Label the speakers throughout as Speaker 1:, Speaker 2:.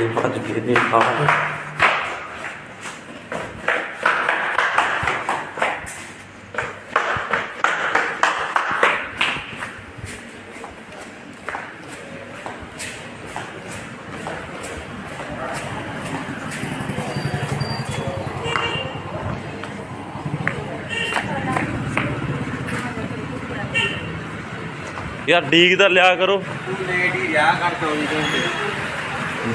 Speaker 1: ਮੈਂ ਹੋ ਗਿਆ ਲੇਟ ਤੇ ਭੱਜ ਗਏ ਦੇ ਬਾਹਰ ਯਾਰ ਡੀਕ ਦਾ ਲਿਆ ਕਰੋ।
Speaker 2: ਲੇਟ ਹੀ ਰਿਹਾ ਕਰ 24 ਘੰਟੇ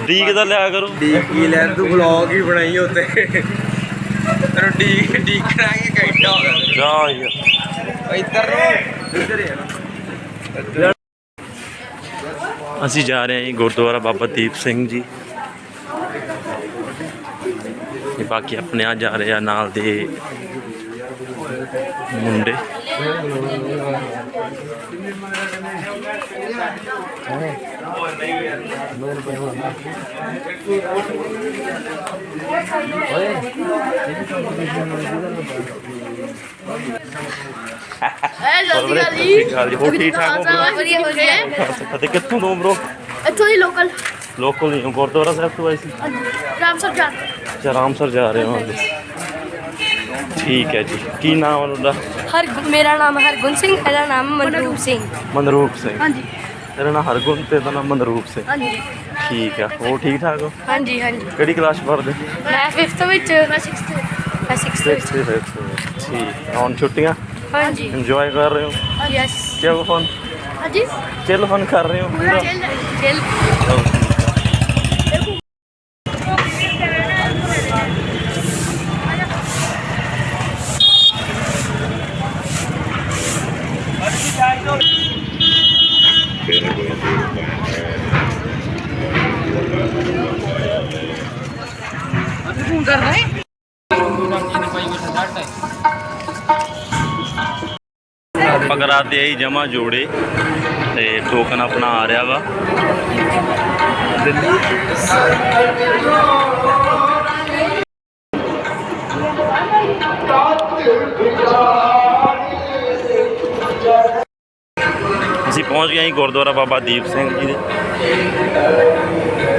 Speaker 1: ਡੀਕ ਦਾ ਲਿਆ ਕਰੋ।
Speaker 2: ਡੀਕ ਹੀ ਲੈ ਤੂੰ ਵਲੌਗ ਹੀ ਬਣਾਈ ਉੱਤੇ ਤੈਨੂੰ ਡੀਕ ਡੀਕ ਕਰਾਂਗੇ ਘੰਟਾ ਹੋ ਗਿਆ।
Speaker 1: ਜਾ ਯਾਰ
Speaker 2: ਇੱਧਰ ਨੂੰ। ਇੱਧਰ ਹੀ ਨਾ।
Speaker 1: ਅਸੀਂ ਜਾ ਰਹੇ ਹਾਂ ਜੀ ਗੁਰਦੁਆਰਾ ਬਾਬਾ ਦੀਪ ਸਿੰਘ ਜੀ। ਤੇ ਬਾਕੀ ਆਪਣੇ ਆ ਜਾ ਰਹੇ ਆ ਨਾਲ ਦੇ ਮੁੰਡੇ।
Speaker 3: ਜਲਦੀ ਜਲਦੀ
Speaker 1: ਗੱਲ ਜੀ ਹੋਰ ਠੀਕ ਠਾਕ ਹੋ bro?
Speaker 3: ਵਧੀਆ ਵਧੀਆ
Speaker 1: ਅਤੇ ਕਿੱਥੋਂ ਤੋਂ ਬ్రో
Speaker 3: ਇੱਥੋਂ ਦੀ ਲੋਕਲ
Speaker 1: ਲੋਕਲ ਨਹੀਂ ਹੋ, ਗੁਰਦੁਆਰਾ ਸਾਹਿਬ ਤੋਂ ਆਏ ਸੀ?
Speaker 3: ਰਾਮ ਸਰ ਜਾਨ
Speaker 1: ਅੱਛਾ ਰਾਮਸਰ ਜਾ ਰਹੇ ਹੋ। ਹਾਲੇ ਠੀਕ ਹੈ ਜੀ। ਕੀ ਨਾਮ ਹੈ ਤੁਹਾਡਾ?
Speaker 4: ਹਰ ਮੇਰਾ ਨਾਮ ਹਰਗੁਣ ਸਿੰਘ ਇਹਦਾ ਨਾਮ ਮਨਰੂਪ ਸਿੰਘ।
Speaker 1: ਮਨਰੂਪ ਸਿੰਘ।
Speaker 3: ਹਾਂਜੀ।
Speaker 1: ਤੇਰਾ ਨਾਮ ਹਰਗੁਣ ਤੇ ਦਾ ਨਾਮ ਮਨਰੂਪ ਸਿੰਘ।
Speaker 3: ਹਾਂਜੀ।
Speaker 1: ਠੀਕ ਹੈ। ਹੋਰ ਠੀਕ ਠਾਕ ਹੋ?
Speaker 4: ਹਾਂਜੀ ਹਾਂਜੀ।
Speaker 1: ਕਿਹੜੀ ਕਲਾਸ ਪੜ੍ਹਦੇ?
Speaker 4: ਮੈਂ 5th ਵਿੱਚ।
Speaker 3: ਮੈਂ 6th
Speaker 4: ਮੈਂ 6th ਵਿੱਚ।
Speaker 1: ਸਿਕਸਥ ਵਿੱਚ ਠੀਕ। ਹੁਣ ਛੁੱਟੀਆਂ?
Speaker 4: ਹਾਂਜੀ।
Speaker 1: ਇੰਜੋਏ ਕਰ ਰਹੇ ਹੋ?
Speaker 4: ਯੈਸ
Speaker 1: ਚਿਲ ਫਨ
Speaker 3: ਹਾਂਜੀ।
Speaker 1: ਚਿਲ ਫਨ ਕਰ ਰਹੇ ਹੋ? ਪੂਰਾ
Speaker 4: ਚਿਲ
Speaker 1: ਪਕੜਾ ਤੇ ਆਈ ਜਮਾ ਜੋੜੇ ਤੇ ਟੋਕਨ ਆਪਣਾ ਆ ਰਿਹਾ ਵਾ। ਅਸੀਂ ਪਹੁੰਚ ਗਏ ਹਾਂ ਗੁਰਦੁਆਰਾ ਬਾਬਾ ਦੀਪ ਸਿੰਘ ਜੀ ਦੇ।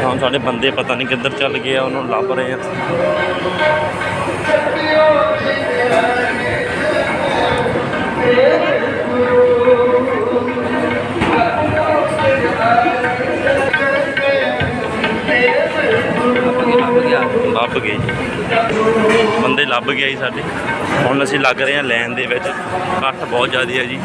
Speaker 1: ਹੁਣ ਸਾਡੇ ਬੰਦੇ ਪਤਾ ਨਹੀਂ ਕਿੱਧਰ ਚੱਲ ਗਏ ਆ, ਉਹਨੂੰ ਲੱਭ ਰਹੇ ਆ। ਲੱਭ ਗਏ ਜੀ। ਬੰਦੇ ਲੱਭ ਗਏ ਜੀ ਸਾਡੇ। ਹੁਣ ਅਸੀਂ ਲੱਗ ਰਹੇ ਹਾਂ ਲਾਈਨ ਦੇ ਵਿੱਚ। ਇਕੱਠ ਬਹੁਤ ਜ਼ਿਆਦਾ ਹੈ ਜੀ।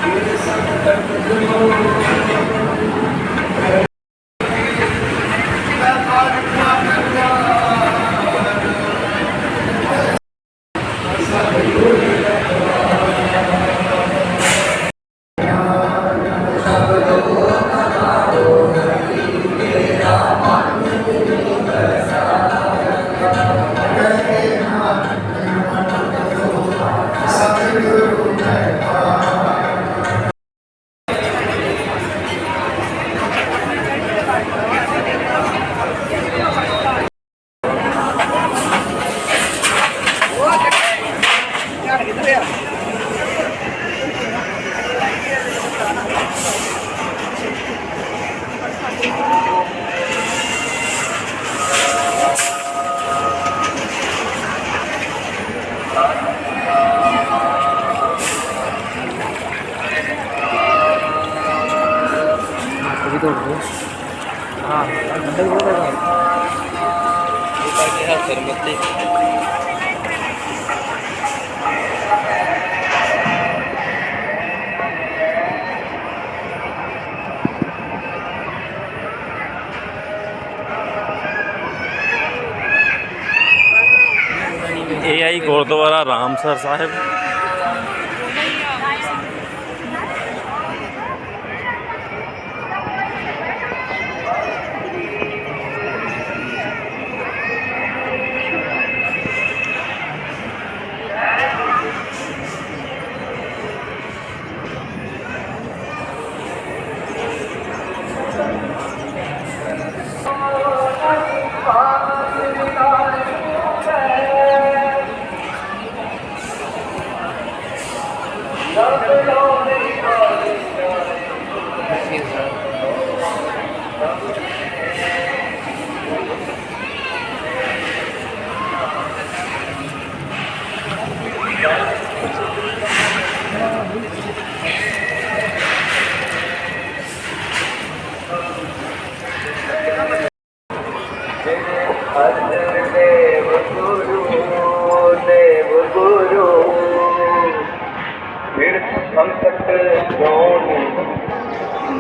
Speaker 1: ਇਹ ਆਈ ਗੁਰਦੁਆਰਾ ਰਾਮਸਰ ਸਾਹਿਬ।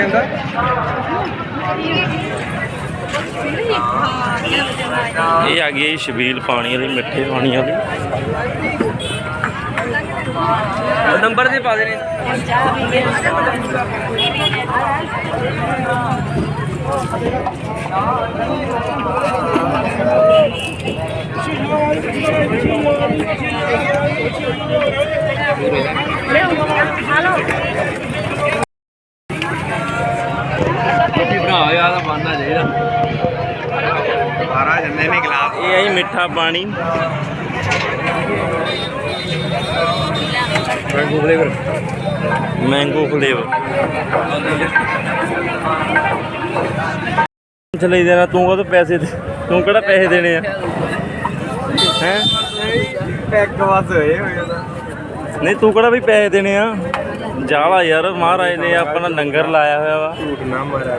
Speaker 5: ਆਂਦਾ
Speaker 1: ਇਹ ਆ ਗਈ ਸ਼ਬੀਲ ਪਾਣੀ ਵਾਲੀ ਮਿੱਠੇ ਪਾਣੀ ਵਾਲੀ।
Speaker 5: ਨੰਬਰ ਦੇ ਪਾ ਦੇਣੇ। ਕੀ ਬਣਾ ਯਾਰ ਦਾ ਬਣਨਾ ਚਾਹੀਦਾ ਬਾਰਾ ਜੰਨੇ ਨੇ ਗਲਾਸ
Speaker 1: ਇਹ ਆ ਜੀ ਮਿੱਠਾ ਪਾਣੀ।
Speaker 5: ਮੈਂਗੋ ਫਲੇਵਰ
Speaker 1: ਮੈਂਗੋ ਫਲੇਵਰ ਚਲੇ ਦੇਣਾ ਤੂੰ ਕਦੋਂ ਪੈਸੇ ਦੇ ਤੂੰ ਕਿਹੜਾ ਪੈਸੇ ਦੇਣੇ ਆ? ਹੈ?
Speaker 5: ਪੈਕ ਬਸ ਹੋਏ ਹੋਏ
Speaker 1: ਨਹੀਂ ਤੂੰ ਕਿਹੜਾ ਵੀ ਪੈਸੇ ਦੇਣੇ ਆ? ਜਾਲਾ ਯਾਰ ਮਹਾਰਾਜ ਨੇ ਆਪਣਾ ਲੰਗਰ ਲਾਇਆ ਹੋਇਆ ਵਾ।
Speaker 5: ਝੂਠ ਨਾ ਮਾਰਿਆ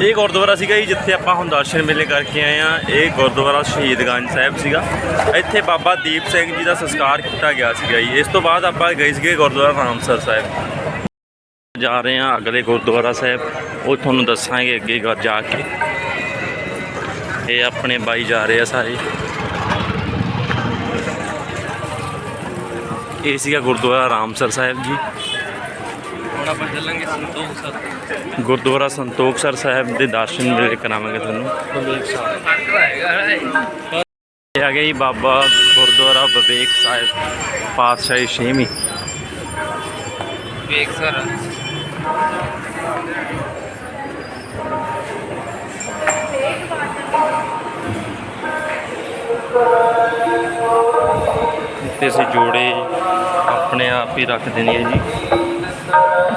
Speaker 1: ਇਹ ਗੁਰਦੁਆਰਾ ਸੀਗਾ ਜੀ ਜਿੱਥੇ ਆਪਾਂ ਹੁਣ ਦਰਸ਼ਨ ਮੇਲੇ ਕਰਕੇ ਆਏ ਆ ਇਹ ਗੁਰਦੁਆਰਾ ਸ਼ਹੀਦਗੰਜ ਸਾਹਿਬ ਸੀਗਾ। ਇੱਥੇ ਬਾਬਾ ਦੀਪ ਸਿੰਘ ਜੀ ਦਾ ਸੰਸਕਾਰ ਕੀਤਾ ਗਿਆ ਸੀਗਾ ਜੀ। ਇਸ ਤੋਂ ਬਾਅਦ ਆਪਾਂ ਗਏ ਸੀਗੇ ਗੁਰਦੁਆਰਾ ਰਾਮਸਰ ਸਾਹਿਬ। ਜਾ ਰਹੇ ਆ ਅਗਲੇ ਗੁਰਦੁਆਰਾ ਸਾਹਿਬ। ਉਹ ਤੁਹਾਨੂੰ ਦੱਸਾਂਗੇ ਅੱਗੇ ਜਾ ਕੇ। ਇਹ ਆਪਣੇ ਬਾਈ ਜਾ ਰਹੇ ਆ ਸਾਰੇ। ਇਹ ਸੀਗਾ ਗੁਰਦੁਆਰਾ ਰਾਮਸਰ ਸਾਹਿਬ ਜੀ
Speaker 5: ਹੁਣ ਆਪਾਂ ਚੱਲਾਂਗੇ ਸੰਤੋਖ ਸਰ
Speaker 1: ਗੁਰਦੁਆਰਾ ਸੰਤੋਖਸਰ ਸਾਹਿਬ ਦੇ ਦਰਸ਼ਨ ਮੇਰੇ ਕਰਾਵਾਂਗੇ ਤੁਹਾਨੂੰ। ਇਹ ਆ ਗਿਆ ਜੀ ਬਾਬਾ ਗੁਰਦੁਆਰਾ ਵਿਵੇਕ ਸਾਹਿਬ ਪਾਤਸ਼ਾਹੀ ਛੇਵੀਂ।
Speaker 5: ਵੇਖ ਸਰ।
Speaker 1: ਤੇ ਅਸੀਂ ਜੋੜੇ ਆਪਣੇ ਆਪ ਹੀ ਰੱਖ ਦੇਣੀ ਹੈ ਜੀ।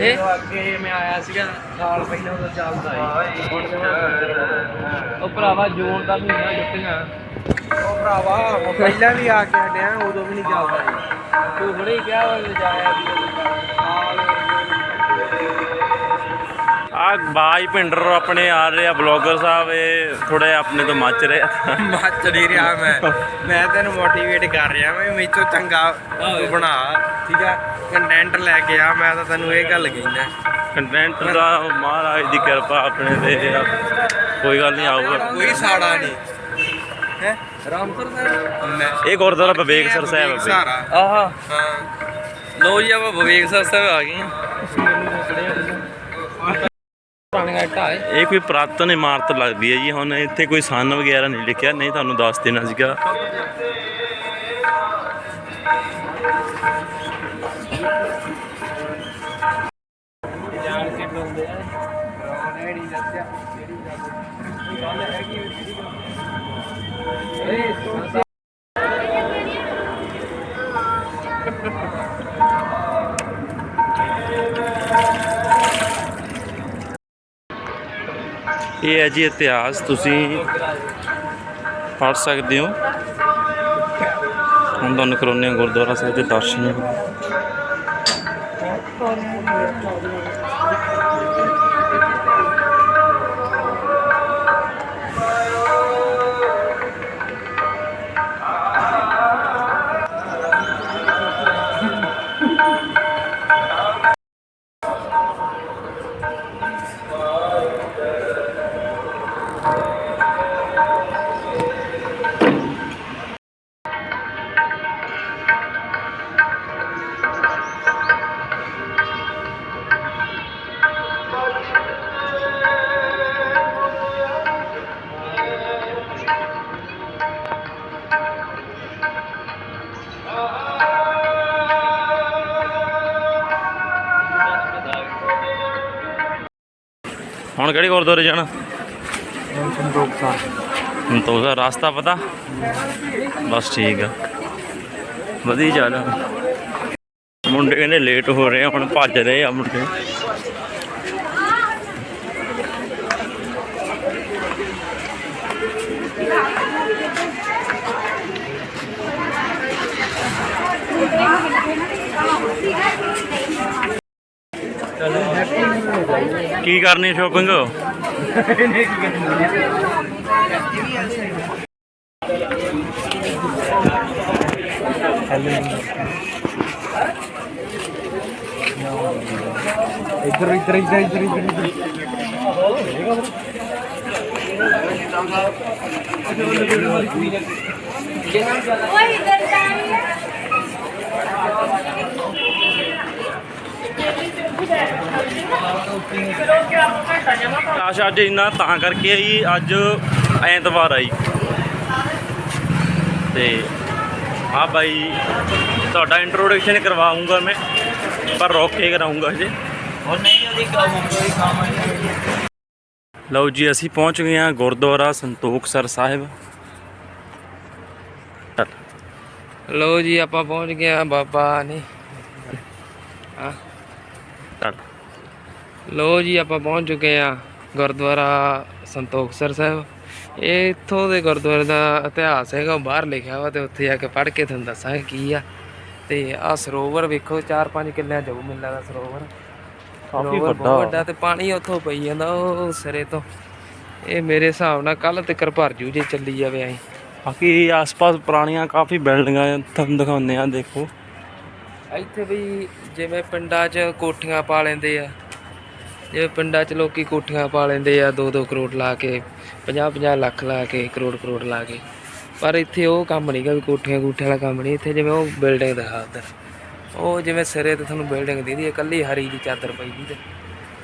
Speaker 5: ਇਹ ਅੱਗੇ ਮੈਂ ਆਇਆ ਸੀਗਾ ਸਾਲ ਪਹਿਲਾਂ ਉਹਦਾ ਚੱਲਦਾ ਸੀ। ਹੁਣ ਤੇ ਮੈਂ- ਉਹ ਭਰਾਵਾ ਜੂਨ ਦਾ ਮਹੀਨਾ ਜੁੱਤੀਆਂ ਉਹ ਭਰਾਵਾ ਉਹ ਪਹਿਲਾਂ ਵੀ ਆ ਕੇ ਹਟਿਆ ਉਦੋਂ ਵੀ ਨਹੀਂ ਚੱਲਦਾ ਸੀ। ਤੂੰ ਹੁਣੇ ਹੀ ਕਿਹਾ ਉਹ ਜਾਇਆ ਵੀ
Speaker 1: ਆ ਬਾਈ ਪਿੰਡਰ ਆਪਣੇ ਆ ਰਹੇ ਆ ਬਲੌਗਰ ਸਾਹਿਬ ਇਹ ਥੋੜੇ ਆਪਣੇ ਤੋਂ ਮੱਚ ਰਹੇ। ਆ
Speaker 5: ਮੱਚ ਨਹੀਂ ਰਿਹਾ ਮੈਂ। ਮੈਂ ਤੈਨੂੰ ਮੋਟੀਵੇਟ ਕਰ ਰਿਹਾ ਮੈਂ ਮੇਚੋ ਚੰਗਾ ਬਣਾ। ਠੀਕ ਆ ਕੰਟੈਂਟ ਲੈ ਕੇ ਆ ਮੈਂ ਤਾਂ ਤੈਨੂੰ ਇਹ ਗੱਲ ਕਹਿੰਦਾ।
Speaker 1: ਕੰਟੈਂਟ ਦਾ ਮਹਾਰਾਜ ਦੀ ਕਿਰਪਾ ਆਪਣੇ ਤੇ ਆ। ਕੋਈ ਗੱਲ ਨਹੀਂ ਆਊਗਾ।
Speaker 5: ਕੋਈ ਸਾੜਾ ਨਹੀਂ। ਹੈ?
Speaker 2: ਰਾਮਸਰ ਸਾਹਿਬ?
Speaker 1: ਇਹ ਗੁਰਦੁਆਰਾ ਵਿਵੇਕਸਰ ਸਾਹਿਬ ਹੈ
Speaker 2: ਆਹਾ। ਹਾਂ। ਲੋ ਜੀ ਆਪਾਂ ਵਿਵੇਕ ਸਰ ਸਾਹਿਬ ਆ ਗਏ।
Speaker 1: ਇਹ ਕੋਈ ਪ੍ਰਾਤਨ ਇਮਾਰਤ ਲੱਗਦੀ ਹੈ ਜੀ ਹੁਣ ਇੱਥੇ ਕੋਈ ਸਨ ਵਗੈਰਾ ਨਹੀਂ ਲਿਖਿਆ ਨਹੀਂ ਤੁਹਾਨੂੰ ਦੱਸ ਦੇਣਾ ਸੀਗਾ। ਇਹ ਹੈ ਜੀ ਇਤਿਹਾਸ, ਤੁਸੀਂ ਪੜ੍ਹ ਸਕਦੇ ਹੋ। ਹੁਣ ਤੁਹਾਨੂੰ ਕਰਾਉਂਦੇ ਗੁਰਦੁਆਰਾ ਸਾਹਿਬ ਦੇ ਦਰਸ਼ਨ ਹੁਣ ਕਿਹੜੇ ਗੁਰਦੁਆਰੇ ਜਾਣਾ? ਸੰਤੋਖ ਸਾਹਿਬ। ਸੰਤੋਖ ਦਾ ਰਸਤਾ ਪਤਾ? ਬਸ ਠੀਕ ਆ। ਵਧੀਆ ਚੱਲ। ਮੁੰਡੇ ਕਹਿੰਦੇ ਲੇਟ ਹੋ ਰਹੇ ਹੁਣ ਭੱਜ ਰਹੇ ਆ ਮੁੰਡੇ। ਕੀ ਕਰਨੀ ਸ਼ੋਪਿੰਗ
Speaker 2: ਇੱਧਰ ਇੱਧਰ ਇੱਧਰ ਇੱਧਰ ਇੱਧਰ
Speaker 1: ਕਾਸ਼ ਅੱਜ ਇੰਨਾ ਤਾਂ ਕਰਕੇ ਆਈ ਅੱਜ ਐਤਵਾਰ ਆਈ। ਤੇ ਆ ਬਾਈ ਤੁਹਾਡਾ ਇੰਟਰੋਡਕਸ਼ਨ ਕਰਵਾਉਂਗਾ ਮੈਂ ਪਰ ਰੋਕ ਕੇ ਕਰਾਉਂਗਾ ਜੀ
Speaker 2: ਉਹ ਨਹੀਂ ਉਹਦੀ ਕੰਮ ਕੋਈ ਕੰਮ
Speaker 1: ਲਓ ਜੀ ਅਸੀਂ ਪਹੁੰਚ ਗਏ ਹਾਂ ਗੁਰਦੁਆਰਾ ਸੰਤੋਖਸਰ ਸਾਹਿਬ।
Speaker 2: ਲੋ ਜੀ ਆਪਾਂ ਪਹੁੰਚ ਗਏ ਆ ਬਾਬਾ ਨੇ ਆ
Speaker 1: ਟੜ
Speaker 2: ਲੋ ਜੀ ਆਪਾਂ ਪਹੁੰਚ ਚੁੱਕੇ ਆ ਗੁਰਦੁਆਰਾ ਸੰਤੋਖਸਰ ਸਾਹਿਬ। ਇਹ ਇੱਥੋਂ ਦੇ ਗੁਰਦੁਆਰੇ ਦਾ ਇਤਿਹਾਸ ਹੈਗਾ ਉਹ ਬਾਹਰ ਲਿਖਿਆ ਵਾ ਤੇ ਉੱਥੇ ਜਾ ਕੇ ਪੜ੍ਹ ਕੇ ਤੁਹਾਨੂੰ ਦੱਸਾਂਗੇ ਕੀ ਆ। ਤੇ ਆ ਸਰੋਵਰ ਵੇਖੋ 4-5 ਕਿੱਲਿਆਂ ਜਾਊ ਮਿਲਦਾ ਦਾ ਸਰੋਵਰ।
Speaker 1: ਕਾਫੀ ਵੱਡਾ।
Speaker 2: ਵੱਡਾ ਤੇ ਪਾਣੀ ਉੱਥੋਂ ਪਈ ਜਾਂਦਾ ਉਹ ਸਿਰੇ ਤੋਂ। ਇਹ ਮੇਰੇ ਹਿਸਾਬ ਨਾਲ ਕੱਲ ਤੱਕ ਭਰ ਜੂ ਜੇ ਚੱਲੀ ਜਾਵੇ ਐਂ।
Speaker 1: ਬਾਕੀ ਆਸ-ਪਾਸ ਪੁਰਾਣੀਆਂ ਕਾਫੀ ਬਿਲਡਿੰਗਾਂ ਤੁਹਾਨੂੰ ਦਿਖਾਉਂਦੇ ਆ ਦੇਖੋ।
Speaker 2: ਇੱਥੇ ਵੀ ਜਿਵੇਂ ਪਿੰਡਾਂ 'ਚ ਕੋਠੀਆਂ ਪਾ ਲੈਂਦੇ ਆ ਜਿਵੇਂ ਪਿੰਡਾਂ 'ਚ ਲੋਕੀ ਕੋਠੀਆਂ ਪਾ ਲੈਂਦੇ ਆ 2-2 ਕਰੋੜ ਲਾ ਕੇ 50-50 ਲੱਖ ਲਾ ਕੇ, ਕਰੋੜ ਕਰੋੜ ਲਾ ਕੇ। ਪਰ ਇੱਥੇ ਉਹ ਕੰਮ ਨਹੀਂਗਾ ਵੀ ਕੋਠੀਆਂ ਕੋਠੀਆਂ ਵਾਲਾ ਕੰਮ ਨਹੀਂ ਇੱਥੇ ਜਿਵੇਂ ਉਹ ਬਿਲਡਿੰਗ ਦਿਖਾ ਉੱਧਰ ਉਹ ਜਿਵੇਂ ਸਿਰੇ ਤੇ ਤੁਹਾਨੂੰ ਬਿਲਡਿੰਗ ਦੀਦੀ ਹੈ ਇਕੱਲੀ ਹਰੀ ਦੀ ਚਾਦਰ ਪਈ ਦੀ ਤੇ।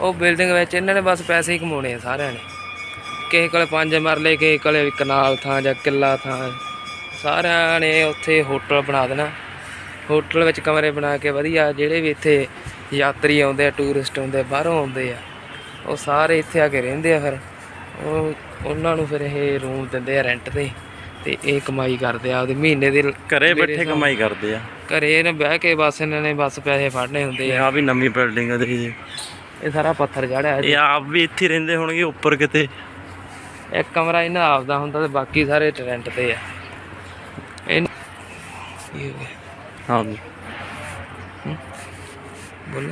Speaker 2: ਉਹ ਬਿਲਡਿੰਗ ਵਿੱਚ ਇਹਨਾਂ ਨੇ ਬਸ ਪੈਸੇ ਹੀ ਕਮਾਉਣੇ ਆ ਸਾਰਿਆਂ ਨੇ। ਕਿਸੇ ਕੋਲੇ ਪੰਜ ਮਰਲੇ, ਕਿਸੇ ਕੋਲੇ ਕਨਾਲ ਥਾਂ ਜਾਂ ਕਿੱਲਾ ਥਾਂ। ਸਾਰਿਆਂ ਨੇ ਉੱਥੇ ਹੋਟਲ ਬਣਾ ਦੇਣਾ। ਹੋਟਲ ਵਿੱਚ ਕਮਰੇ ਬਣਾ ਕੇ ਵਧੀਆ, ਜਿਹੜੇ ਵੀ ਇੱਥੇ ਯਾਤਰੀ ਆਉਂਦੇ ਆ ਟੂਰਿਸਟ ਆਉਂਦੇ ਆ, ਬਾਹਰੋਂ ਆਉਂਦੇ ਆ। ਉਹ ਸਾਰੇ ਇੱਥੇ ਆ ਕੇ ਰਹਿੰਦੇ ਆ ਫਿਰ। ਉਹ ਉਹਨਾਂ ਨੂੰ ਫਿਰ ਇਹ ਰੂਮ ਦਿੰਦੇ ਆ ਰੈਂਟ ਤੇ ਤੇ ਇਹ ਕਮਾਈ ਕਰਦੇ ਆ ਉਹਦੇ ਮਹੀਨੇ ਦੇ
Speaker 1: ਘਰੇ ਬੈਠੇ ਕਮਾਈ ਕਰਦੇ ਆ।
Speaker 2: ਘਰੇ ਨੇ ਬਹਿ ਕੇ ਬਸ ਇਹਨਾਂ ਨੇ ਬਸ ਪੈਸੇ ਫੜਨੇ ਹੁੰਦੇ ਆ।
Speaker 1: ਆ ਵੀ ਨਵੀਂ ਬਿਲਡਿੰਗ ਆ ਦੇਖੀ
Speaker 2: ਇਹ ਸਾਰਾ ਪੱਥਰ ਜੜਿਆ
Speaker 1: ਇਹ ਆਪ ਵੀ ਇੱਥੇ ਰਹਿੰਦੇ ਹੋਣਗੇ ਉੱਪਰ ਕਿਤੇ।
Speaker 2: ਇੱਕ ਕਮਰਾ ਇਹਨਾਂ ਦਾ ਆਪਦਾ ਹੁੰਦਾ ਤੇ ਬਾਕੀ ਸਾਰੇ ਰੈਂਟ ਤੇ ਆ। ਇਹ
Speaker 1: ਹਾਂਜੀ
Speaker 2: ਬੋਲ।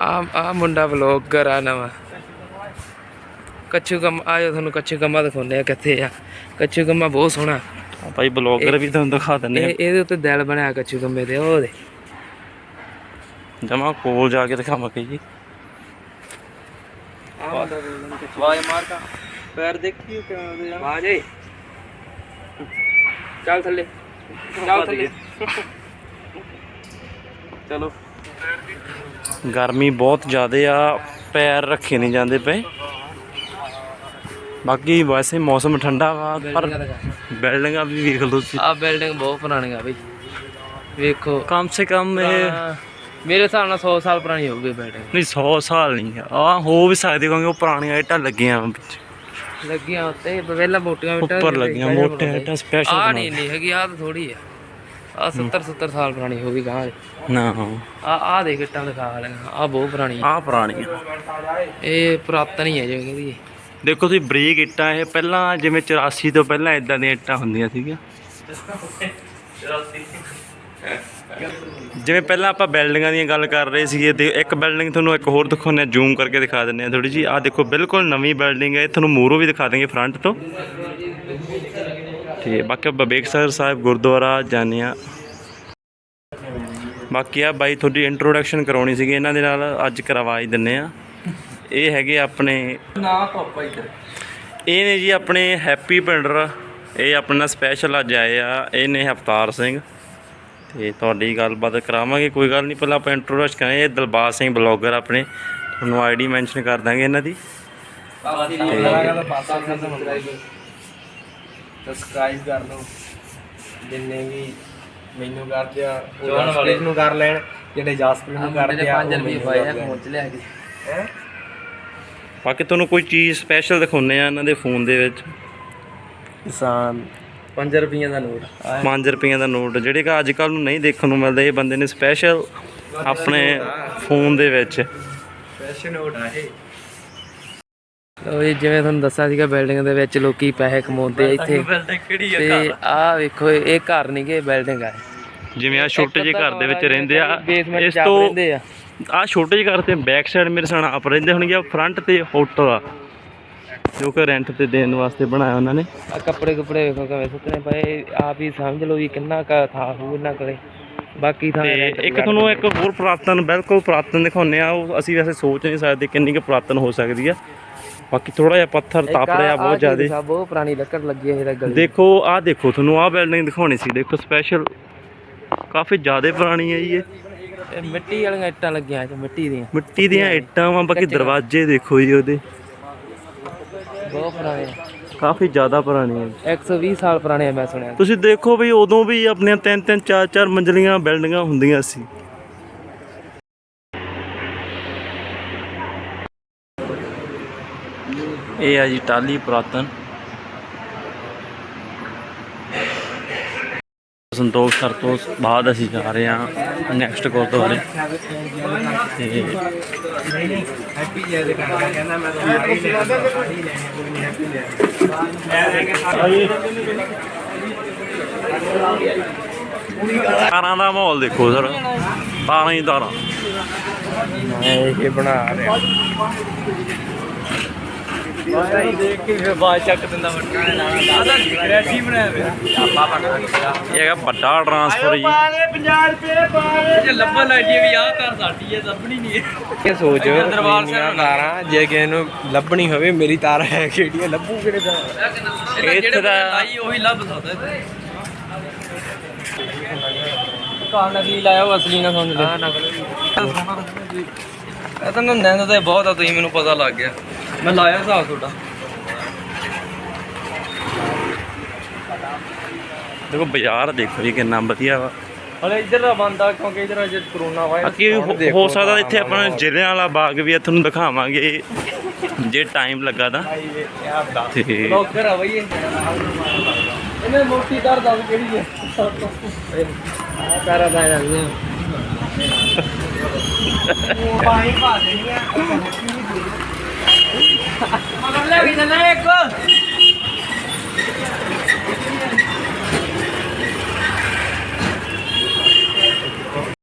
Speaker 2: ਆ ਆ ਮੁੰਡਾ ਵਲੌਗਰ ਆ ਨਵਾਂ। ਕੱਚੂ ਕੰਮ ਆਇਓ ਤੁਹਾਨੂੰ ਕੱਚੂ ਕੰਮਾ ਦਿਖਾਉਂਦੇ ਆ ਕਿੱਥੇ ਆ। ਕੱਚੂ ਕੰਮਾ ਬਹੁਤ ਸੋਹਣਾ।
Speaker 1: ਆ ਭਾਈ ਬਲੌਗਰ ਵੀ ਤੁਹਾਨੂੰ ਦਿਖਾ ਦਿੰਦੇ
Speaker 2: ਇਹ ਇਹਦੇ ਉੱਤੇ ਦਿਲ ਬਣਿਆ ਕੱਚੂ ਕੰਮੇ ਦੇ ਉਹ ਦੇ
Speaker 1: ਆ ਜਮਾ ਕੋਲ ਜਾ ਕੇ ਦਿਖਾਵਾਂਗੇ ਜੀ।
Speaker 2: ਆਵਾਜ਼ ਮਾਰ ਕਾ। ਪੈਰ ਦੇਖੀ ਕਿਵੇਂ ਦੇ ਬਾਜੇ ਚੱਲ ਥੱਲੇ। ਚੱਲ ਥੱਲੇ। ਚਲੋ।
Speaker 1: ਗਰਮੀ ਬਹੁਤ ਜ਼ਿਆਦੇ ਆ ਪੈਰ ਰੱਖੇ ਨਹੀਂ ਜਾਂਦੇ ਪਏ। ਬਾਕੀ ਵੈਸੇ ਮੌਸਮ ਠੰਡਾ ਵਾ ਪਰ ਬਿਲਡਿੰਗਾਂ ਵੀ ਵੇਖ ਲਓ ਤੁਸੀਂ।
Speaker 2: ਆ ਬਿਲਡਿੰਗ ਬਹੁਤ ਪੁਰਾਣੀ ਆ ਬਈ। ਵੇਖੋ।
Speaker 1: ਕਮ ਸੇ ਕਮ ਇਹ
Speaker 2: ਮੇਰੇ ਹਿਸਾਬ ਨਾਲ 100 ਸਾਲ ਪੁਰਾਣੀ ਹੋਊਗੀ ਬਿਲਡਿੰਗ।
Speaker 1: ਨਹੀਂ 100 ਸਾਲ ਨਹੀਂ ਆ। ਹੋ ਵੀ ਸਕਦੇ ਕਿਉਂਕਿ ਉਹ ਪੁਰਾਣੀਆਂ ਇੱਟਾਂ ਲੱਗੀਆਂ ਵਿੱਚ।
Speaker 2: ਲੱਗੀਆਂ ਉੱਤੇ ਪਹਿਲਾਂ ਮੋਟੀਆਂ ਇੱਟਾਂ
Speaker 1: ਉੱਪਰ ਲੱਗੀਆਂ ਮੋਟੇ ਇੱਟਾਂ ਸਪੈਸ਼ਲ
Speaker 2: ਆ ਨਹੀਂ ਨਹੀਂ ਹੈਗੀ ਆ ਤਾਂ ਥੋੜੀ ਆ। ਆ 70 70 ਸਾਲ ਪੁਰਾਣੀ ਹੋ ਗਈ ਗਾਂ
Speaker 1: ਨਾ।
Speaker 2: ਆ ਆ ਦੇਖ ਇੱਟਾਂ ਦਿਖਾ ਲੈਣਾ ਆ ਬਹੁਤ ਪੁਰਾਣੀ ਆ।
Speaker 1: ਆ। ਪੁਰਾਣੀਆਂ
Speaker 2: ਇਹ ਪੁਰਾਤਨ ਹੀ ਹੈ ਜਿਵੇਂ ਕਹਿੰਦੀ
Speaker 1: ਦੇਖੋ ਤੁਸੀਂ ਬਰੀਕ ਇੱਟਾਂ ਇਹ ਪਹਿਲਾਂ ਜਿਵੇਂ 84 ਤੋਂ ਪਹਿਲਾਂ ਇਦਾਂ ਦੀਆਂ ਇੱਟਾਂ ਹੁੰਦੀਆਂ ਸੀਗੀਆਂ। ਜਿਵੇਂ ਪਹਿਲਾਂ ਆਪਾਂ ਬਿਲਡਿੰਗਾਂ ਦੀਆਂ ਗੱਲ ਕਰ ਰਹੇ ਸੀਗੇ ਤੇ ਇੱਕ ਬਿਲਡਿੰਗ ਤੁਹਾਨੂੰ ਇੱਕ ਹੋਰ ਦਿਖਾਉਂਦੇ ਆ ਜ਼ੂਮ ਕਰਕੇ ਦਿਖਾ ਦਿੰਦੇ ਆ ਥੋੜੀ ਜੀ ਆ ਦੇਖੋ ਬਿਲਕੁਲ ਨਵੀਂ ਬਿਲਡਿੰਗ ਹੈ। ਇਹ ਤੁਹਾਨੂੰ ਮੂਹਰੋਂ ਵੀ ਦਿਖਾ ਦੇਂਗੇ ਫਰੰਟ ਤੋਂ। ਤੇ ਬਾਕੀ ਆਪਾਂ ਬੇਕਸਰ ਸਾਹਿਬ ਗੁਰਦੁਆਰਾ ਜਾਂਦੇ ਆ ਬਾਕੀ ਆ ਬਾਈ ਤੁਹਾਡੀ ਇੰਟਰੋਡਕਸ਼ਨ ਕਰਾਉਣੀ ਸੀਗੀ ਇਹਨਾਂ ਦੇ ਨਾਲ ਅੱਜ ਕਰਵਾ ਹੀ ਦਿੰਨੇ ਆ ਇਹ ਹੈਗੇ ਆਪਣੇ
Speaker 2: ਨਾ ਪਾਪਾ ਇੱਧਰ
Speaker 1: ਇਹ ਨੇ ਜੀ ਆਪਣੇ ਹੈਪੀ ਪਿੰਡਰ ਇਹ ਆਪਣਾ ਸਪੈਸ਼ਲ ਅੱਜ ਆਏ ਆ ਇਹ ਨੇ ਅਵਤਾਰ ਸਿੰਘ ਤੇ ਤੁਹਾਡੀ ਗੱਲਬਾਤ ਕਰਾਵਾਂਗੇ ਕੋਈ ਗੱਲ ਨਹੀਂ ਪਹਿਲਾਂ ਆਪਾਂ ਇੰਟਰੋਡਕਸ਼ਨ ਕਰਾਂਗੇ ਇਹ ਦਿਲਬਾਗ ਸਿੰਘ ਬਲੌਗਰ ਆਪਣੇ ਤੁਹਾਨੂੰ ਆਈਡੀ ਮੈਂਸ਼ਨ ਕਰ ਦਾਂਗੇ ਇਹਨਾਂ ਦੀ
Speaker 5: ਸਬਸਕ੍ਰਾਈਬ ਕਰ ਲਓ। ਜਿੰਨੇ ਵੀ ਮੈਨੂੰ ਕਰਦੇ ਆ ਉਹ
Speaker 2: ਵਾਲੇ।
Speaker 5: ਜਸਪ੍ਰੀਤ ਨੂੰ ਕਰ ਲੈਣ ਜਿਹੜੇ ਜਸਪ੍ਰੀਤ ਨੂੰ ਕਰਦੇ ਆ
Speaker 2: 5
Speaker 5: ਉਹ
Speaker 2: ਰੁਪਏ
Speaker 5: ਮੈਨੂੰ
Speaker 2: ਪਾਏ ਆ
Speaker 5: ਕਰ ਲੈਣ।
Speaker 2: ਫੋਨ ਚ ਲਿਆ ਕੇ।
Speaker 5: ਹੈਂ?
Speaker 1: ਬਾਕੀ ਤੁਹਾਨੂੰ ਕੋਈ ਚੀਜ਼ ਸਪੈਸ਼ਲ ਦਿਖਾਉਂਦੇ ਆ ਇਹਨਾਂ ਦੇ ਫੋਨ ਦੇ ਵਿੱਚ?
Speaker 5: ਕਿਸਾਨ।
Speaker 2: 5 ਰੁਪਈਆਂ ਦਾ ਨੋਟ।
Speaker 1: 5 ਰੁਪਈਆਂ ਦਾ ਨੋਟ ਜਿਹੜੇ ਕਿ ਅੱਜ ਕੱਲ ਨੂੰ ਨਹੀਂ ਦੇਖਣ ਨੂੰ ਮਿਲਦੇ ਇਹ ਬੰਦੇ ਨੇ ਸਪੈਸ਼ਲ ਆਪਣੇ ਫੋਨ ਦੇ ਵਿੱਚ।
Speaker 5: ਫੈਸ਼ਨ ਨੋਟ ਆ ਇਹ।
Speaker 2: ਲੋ ਜੀ ਜਿਵੇਂ ਤੁਹਾਨੂੰ ਦੱਸਿਆ ਸੀਗਾ ਬਿਲਡਿੰਗ ਦੇ ਵਿੱਚ ਲੋਕੀ ਪੈਸੇ ਕਮਾਉਂਦੇ ਆ ਇੱਥੇ।
Speaker 5: ਬਿਲਡਿੰਗ ਕਿਹੜੀ
Speaker 2: ਤੇ ਆਹ ਵੇਖੋ ਇਹ ਘਰ ਨਹੀਂ ਗੇ ਬਿਲਡਿੰਗ ਆ।
Speaker 1: ਜਿਵੇਂ ਆ ਛੋਟੇ ਜਿਹੇ ਘਰ ਦੇ ਵਿੱਚ ਰਹਿੰਦੇ ਆ ਇਸ
Speaker 2: ਚ ਆਪ
Speaker 1: ਤੋਂ
Speaker 2: ਰਹਿੰਦੇ ਆ
Speaker 1: ਆ ਛੋਟੇ ਜਿਹੇ ਘਰ ਤੇ ਬੈਕ ਸਾਈਡ ਮੇਰੇ ਸਾਨ ਆਪ ਰਹਿੰਦੇ ਹੋਣਗੇ ਫਰੰਟ ਤੇ ਹੋਟਲ ਆ। ਜੋ ਕਿ ਰੈਂਟ ਤੇ ਦੇਣ ਵਾਸਤੇ ਬਣਾਇਆ ਉਹਨਾਂ ਨੇ।
Speaker 2: ਆ ਕੱਪੜੇ ਕੁਪੜੇ ਵੇਖੋ ਕਿਵੇਂ ਸੁੱਕਣੇ ਪਏ ਆਪ ਹੀ ਸਮਝ ਲਓ ਵੀ ਕਿੰਨਾ ਕਾ ਥਾ ਹੋਊ ਇਹਨਾਂ ਕੋਲੇ। ਬਾਕੀ ਥਾਂ
Speaker 1: ਤੇ
Speaker 2: rent ਤੇ
Speaker 1: ਇੱਕ ਤੁਹਾਨੂੰ ਇੱਕ ਹੋਰ ਪੁਰਾਤਨ ਬਿਲਕੁਲ ਪੁਰਾਤਨ ਦਿਖਾਉਂਦੇ ਆ ਉਹ ਅਸੀਂ ਵੈਸੇ ਸੋਚ ਨਹੀਂ ਸਕਦੇ ਕਿੰਨੀ ਕੁ ਪੁਰਾਤਨ ਹੋ ਸਕਦੀ ਆ। ਬਾਕੀ ਥੋੜਾ ਜਿਹਾ ਪੱਥਰ ਤਪ ਰਿਹਾ ਬਹੁਤ ਜ਼ਿਆਦੇ।
Speaker 2: ਦਿਖਾ, ਬਹੁਤ ਪੁਰਾਣੀ ਲੱਕੜ ਲੱਗੀ ਹੈ ਇਹਦਾ ਗਲੀ।
Speaker 1: ਦੇਖੋ ਆਹ ਦੇਖੋ ਤੁਹਾਨੂੰ ਆਹ ਬਿਲਡਿੰਗ ਦਿਖਾਉਣੀ ਸੀ। ਦੇਖੋ ਸਪੈਸ਼ਲ ਕਾਫੀ ਜ਼ਿਆਦੇ ਪੁਰਾਣੀ ਹੈ ਜੀ ਇਹ।
Speaker 2: ਇਹ ਮਿੱਟੀ ਵਾਲੀਆਂ ਇੱਟਾਂ ਲੱਗੀਆਂ ਚ ਮਿੱਟੀ ਦੀਆਂ।
Speaker 1: ਮਿੱਟੀ ਦੀਆਂ ਇੱਟਾਂ ਵਾਂ ਬਾਕੀ ਦਰਵਾਜ਼ੇ ਦੇਖੋ ਜੀ ਉਹਦੇ।
Speaker 2: ਬਹੁਤ ਪੁਰਾਣੇ।
Speaker 1: ਕਾਫੀ ਜ਼ਿਆਦਾ ਪੁਰਾਣੀ ਹੈ।
Speaker 2: 120 ਸਾਲ ਪੁਰਾਣੇ ਆ ਮੈਂ ਸੁਣਿਆ।
Speaker 1: ਤੁਸੀਂ ਦੇਖੋ ਵੀ ਉਦੋਂ ਵੀ ਆਪਣੀਆਂ ਤਿੰਨ ਤਿੰਨ ਚਾਰ ਚਾਰ ਮੰਜ਼ਲੀਆਂ ਬਿਲਡਿੰਗਾਂ ਹੁੰਦੀਆਂ ਸੀ। ਇਹ ਆ ਜੀ ਟਾਲੀ ਪੁਰਾਤਨ। ਸੰਤੋਖ ਸਰ ਤੋਂ ਬਾਅਦ ਅਸੀਂ ਜਾ ਰਹੇ ਹਾਂ ਨੈਕਸਟ ਗੁਰਦੁਆਰੇ। ਤੇ
Speaker 5: ਹੈਪੀ ਜੀ ਦੇ ਕਰਦਾ ਕਹਿੰਦਾ ਮੈਂ ਤਾਂ ਸਾਰੀ ਲੈਣੀ ਹੈਪੀ
Speaker 1: ਤਾਰਾਂ ਦਾ ਮਾਹੌਲ ਦੇਖੋ ਸਰ, ਤਾਰਾਂ ਹੀ ਤਾਰਾਂ।
Speaker 5: ਇਹ ਬਣਾ ਰਿਹਾ ਦੇਖ ਕੇ ਫਿਰ ਬਾਅਦ ਚੱਕ ਦਿੰਦਾ ਵੱਟਾ ਆਦਾ ਗ੍ਰੈਸੀ ਬਣਾਇਆ ਪਿਆ ਆਪਾਂ ਪਟਾ
Speaker 1: ਇਹ ਹੈਗਾ ਵੱਡਾ ਟਰਾਂਸਫਰ ਜੀ
Speaker 5: ਜੇ ਲੱਭਣ ਲੱਗ ਜੇ ਵੀ ਆਹ ਘਰ ਸਾਡੀ ਹੈ ਲੱਭਣੀ ਨਹੀਂ ਇਹ ਸੋਚ ਦਰਬਾਰ ਸਾਹਿਬ ਤਾਰਾਂ ਜੇ ਕਿਸੇ ਨੂੰ ਲੱਭਣੀ ਹੋਵੇ ਮੇਰੀ ਤਾਰ ਹੈ ਕਿਹੜੀ ਲੱਭੂ ਕਿਹੜੇ ਦਾ
Speaker 1: ਇੱਥੇ ਦਾ
Speaker 2: ਲਾਈ ਉਹੀ ਲੱਭ ਸਕਦਾ ਕਾਲ ਨਕਲੀ ਲਾਇਆ ਉਹ ਅਸਲੀ ਨਾ ਸਮਝ ਲੈ ਹਾਂ ਨਕਲੀ ਇਹ ਤਾਂ ਨੰਦ ਤੇ ਬਹੁਤ ਆ ਤੁਸੀਂ ਮੈਨੂੰ ਪਤਾ ਲੱਗ ਗਿਆ। ਮੈਂ ਲਾਇਆ ਹਿਸਾਬ ਤੁਹਾਡਾ।
Speaker 1: ਦੇਖੋ ਬਾਜ਼ਾਰ ਦੇਖੋ ਜੀ ਕਿੰਨਾ ਵਧੀਆ ਵਾ।
Speaker 5: ਹਲੇ ਇੱਧਰ ਦਾ ਬੰਦਾ ਕਿਉਂਕਿ ਇੱਧਰ ਅਜੇ ਕਰੋਨਾ ਵਾਇਰਸ
Speaker 1: ਅੱਗੇ ਹੋ- ਹੋ ਸਕਦਾ ਇੱਥੇ ਆਪਾਂ ਜ਼ਿਲ੍ਹਿਆਂ ਵਾਲਾ ਬਾਗ ਵੀ ਆ ਤੁਹਾਨੂੰ ਦਿਖਾਵਾਂਗੇ ਜੇ ਟਾਈਮ ਲੱਗਾ ਤਾਂ। ਤੇ
Speaker 5: ਬਲੌਗਰ ਆ ਬਈ। ਇਹ। ਇਹਨੇ ਮੋਟੀ ਦਰ ਦੱਸ ਕਿਹੜੀ ਹੈ ਆ ਕਰਾ ਦਾ ਜਾਂਦੇ ਪਾਣੀ ਪਾ ਦੇਣੀ ਆ। ਮਗਰ ਲੈ ਵੀ ਨਾ ਇੱਕ।